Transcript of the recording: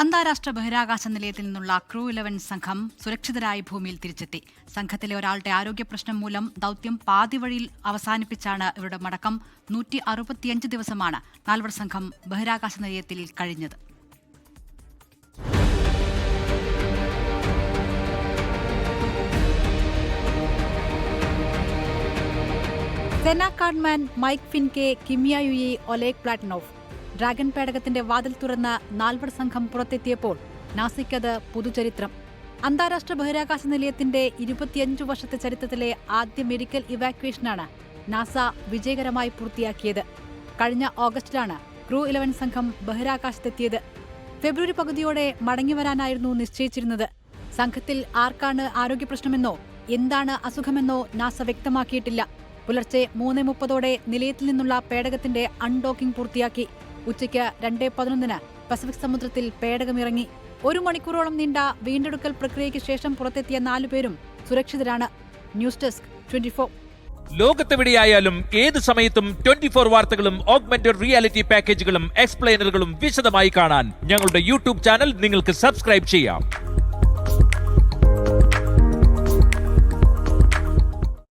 അന്താരാഷ്ട്ര ബഹിരാകാശ നിലയത്തിൽ നിന്നുള്ള ക്രൂ ഇലവൻ സംഘം സുരക്ഷിതരായി ഭൂമിയിൽ തിരിച്ചെത്തി. സംഘത്തിലെ ഒരാളുടെ ആരോഗ്യ പ്രശ്നം മൂലം ദൌത്യം പാതിവഴിയിൽ അവസാനിപ്പിച്ചാണ് ഇവരുടെ മടക്കം. നൂറ്റി അറുപത്തിയഞ്ച് ദിവസമാണ് നാൽവർ സംഘം ബഹിരാകാശ നിലയത്തിൽ കഴിഞ്ഞത്. Zena Cardman Mike Fincke Kimiya Kimiya Yui Oleg Platonov. Dragon പേടകത്തിന്റെ വാതിൽ തുറന്ന് നാൽവർ സംഘം പുറത്തെത്തിയപ്പോൾ നാസിക്കത് പുതുചരിത്രം. അന്താരാഷ്ട്ര ബഹിരാകാശ നിലയത്തിന്റെ ഇരുപത്തിയഞ്ചു വർഷത്തെ ചരിത്രത്തിലെ ആദ്യ മെഡിക്കൽ ഇവാക്യുവേഷനാണ് നാസ വിജയകരമായി പൂർത്തിയാക്കിയത്. കഴിഞ്ഞ ഓഗസ്റ്റിലാണ് ക്രൂ ഇലവൻ സംഘം ബഹിരാകാശത്തെത്തിയത്. ഫെബ്രുവരി പകുതിയോടെ മടങ്ങിവരാനായിരുന്നു നിശ്ചയിച്ചിരുന്നത്. സംഘത്തിൽ ആർക്കാണ് ആരോഗ്യ പ്രശ്നമെന്നോ എന്താണ് അസുഖമെന്നോ നാസ വ്യക്തമാക്കിയിട്ടില്ല. പുലർച്ചെ മൂന്ന് മുപ്പതോടെ നിലയത്തിൽ നിന്നുള്ള പേടകത്തിന്റെ അൺഡോക്കിംഗ് പൂർത്തിയാക്കി. ഉച്ചയ്ക്ക് രണ്ടേ പതിനൊന്നിന് പസഫിക് സമുദ്രത്തിൽ പേടകമിറങ്ങി ഒരു മണിക്കൂറോളം നീണ്ട വീണ്ടെടുക്കൽ പ്രക്രിയയ്ക്ക് ശേഷം പുറത്തെത്തിയ നാലുപേരും സുരക്ഷിതരാണ്. News desk twenty four. ലോകത്തെവിടെയായാലും ഏത് സമയത്തും ട്വന്റി ഫോർ വാർത്തകളും ഓഗ്മെന്റഡ് റിയാലിറ്റി പാക്കേജുകളും എക്സ്പ്ലെയിനറുകളും വിശദമായി കാണാൻ ഞങ്ങളുടെ യൂട്യൂബ് ചാനൽ നിങ്ങൾക്ക് സബ്സ്ക്രൈബ് ചെയ്യാം.